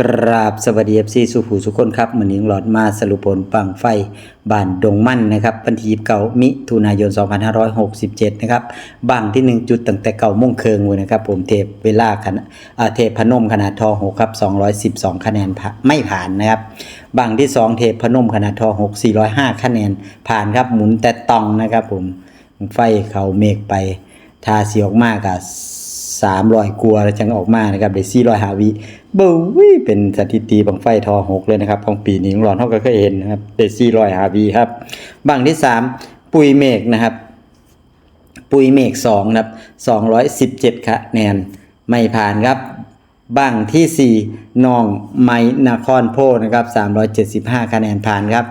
กราบสวัสดีเอฟซีสุภูสุคนครับมือนี้หลอดมาสรุปผลปังไฟบ้านดงมั่นนะครับวันที่เก่ามิถุนายน 2567 นะครับบางที่ 1 จุดตั้งแต่เก่ามุ่งเคิงเลยนะครับ ผมเทพเวลาขนาดเทพพนมขนาดทอ6ครับ 212 คะแนนผ่านไม่ผ่านนะครับ บางที่ 2 เทพพนมขนาดทอ6 405 คะแนนผ่านครับหมุนแต่ตองนะครับ ผมไฟเขาเมฆไปทาสีออกมากอะ สามรอยกลัวแล้วจังออกมานะครับได้สี่รอยหาวิเบ้ยเป็นสถิติบังไฟทอหกเลยนะครับของปีนี้ของหลอนเขาก็เคยเห็นนะครับได้สี่รอยหาวิครับบางที่สามปุยเมฆนะครับ ปุยเมฆสองนะครับสองร้อยสิบเจ็ดคะแนนไม่ผ่านครับบ้างที่สี่นองไมนครโพนะครับสามร้อยเจ็ดสิบห้าคะแนนผ่านครับ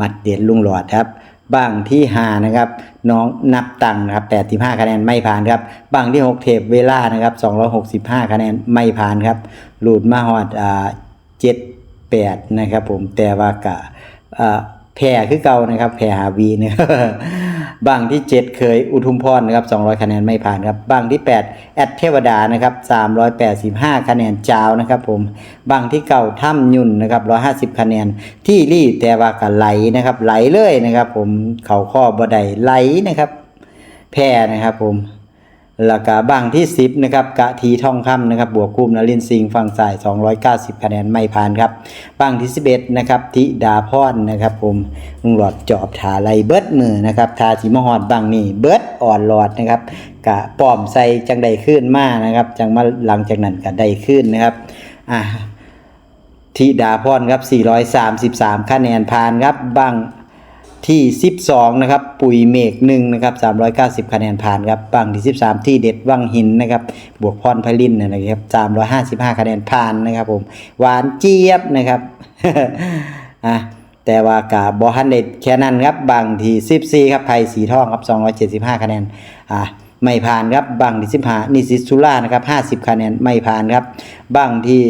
มัดเดียนลุงหลอดครับ บางที่หานะครับน้องนับตังค์นะครับ 85 คะแนนไม่ผ่านครับบางที่ 6 เทปเวลานะครับ 265 คะแนนไม่ผ่านครับหลุดมาหอดอ่า7 8นะครับผมแต่ว่ากะอ่าแพ้คือเก่านะครับแพ้หาวีนะครับ บางที่ 7 เคยอุทุมพรนะครับ200 คะแนนไม่ผ่านครับบางที่ 8 แอดเทวดานะครับ385 คะแนนจาวนะครับผมบางที่เก่าถ้ำยุ่นนะครับ150 คะแนนที่รี่แต่ว่ากะไหลนะครับไหลเลยนะครับผมเข่าข้อบไดไหลนะครับแพร่นะครับผม แล้วก็บางที่ 10นะครับกะทีทองคำนะครับบวกคุมนลินทร์สิงห์ฝั่งสาย 290 คะแนนไม่ผ่านครับบางที่ 11นะครับทิดาพรนะครับผมลุงหลอดจอบถาไลเบิดมือนะครับทาสีมหอดบางนี่เบิดอ่อนหลอดนะครับกะป้อมใส่จังใดขึ้นมานะครับจังมาหลังจากนั้นก็ได้ขึ้นนะครับอะธิดาพรครับ 433 คะแนนผ่านครับบาง ที่ 12 นะครับ ปุ๋ยเมฆหนึ่งนะครับ 390 คะแนนผ่านครับบางที่ 13 ที่เด็ดวังหินนะครับ บวกพรพลินนะครับ 355 คะแนนผ่านนะครับผม หวานเจี๊ยบนะครับอะแต่ว่ากาบอฮันเด็ดแค่นั้นครับบางที่14 ครับไผ่สีทองครับ 275 คะแนนอะไม่ผ่านครับบางที่สิบห้านิสิตสุรานะครับห้าสิบคะแนนไม่ผ่านครับบางที่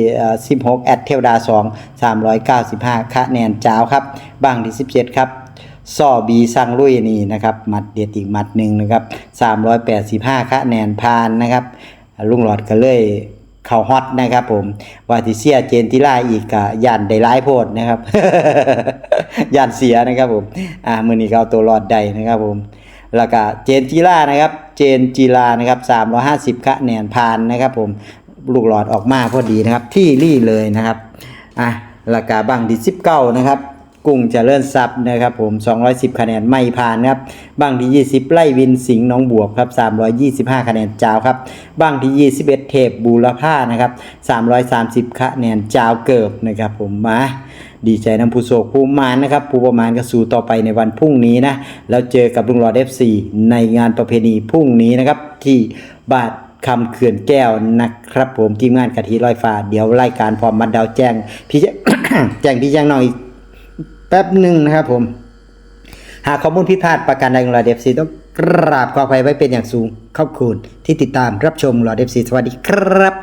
สิบหกแอดเทวดาสองสามร้อยเก้าสิบห้าคะแนนจ้าวครับบางที่สิบเจ็ดครับ ซอบีซังลุยนี่นะครับมัดเด็ดอีกมัดหนึ่งนะครับสามร้อยแปดสิบห้าคะแนนผ่านนะครับ ลุงหลอดก็เลยเข้าฮอตนะครับ ผมวาติเซียเจนติล่าอีกกะยันได้ร้ายโพดนะครับยันเสียนะครับผมอ่ามือนี้เอาตัวรอดได้นะครับผมแล้วก็เจนจีรานะครับ เจนจีรานะครับ350คะแนนผ่านนะครับ ผมลูกหลอดออกมาพอดีนะครับ ที่รี่เลยนะครับอะแล้วก็บางดี19นะครับ กุ้งเจริญทรัพย์นะครับผม 210 คะแนนไม่ผ่านครับบางที่ 20 ไล่วินสิงห์น้องบวกครับ 325 คะแนนจาวครับบางที่ 21 เทพบูรพานะครับ 330 คะแนนจาวเกิบนะครับผมมาดีใจน้ำผู้โศกผู้มานนะครับผู้ประมาณก็สู่ต่อไปในวันพรุ่งนี้นะแล้วเจอกับลุงหลอด FC ในงานประเพณีพรุ่งนี้นะครับที่บาทคำเขื่อนแก้วนะครับผมทีมงานกะทิลอยฟ้าเดี๋ยวรายการพร้อมมาดาวแจ้งพี่แจ้งพี่แจ้งน้องอีก แป๊บหนึ่งนะครับผม หากข้อมูลพิดพลาดประการใดของเราเดฟซีต้องกราบขออภัยไว้เป็นอย่างสูงขอบคุณที่ติดตามรับชมหลอดเดฟซีสวัสดีครับ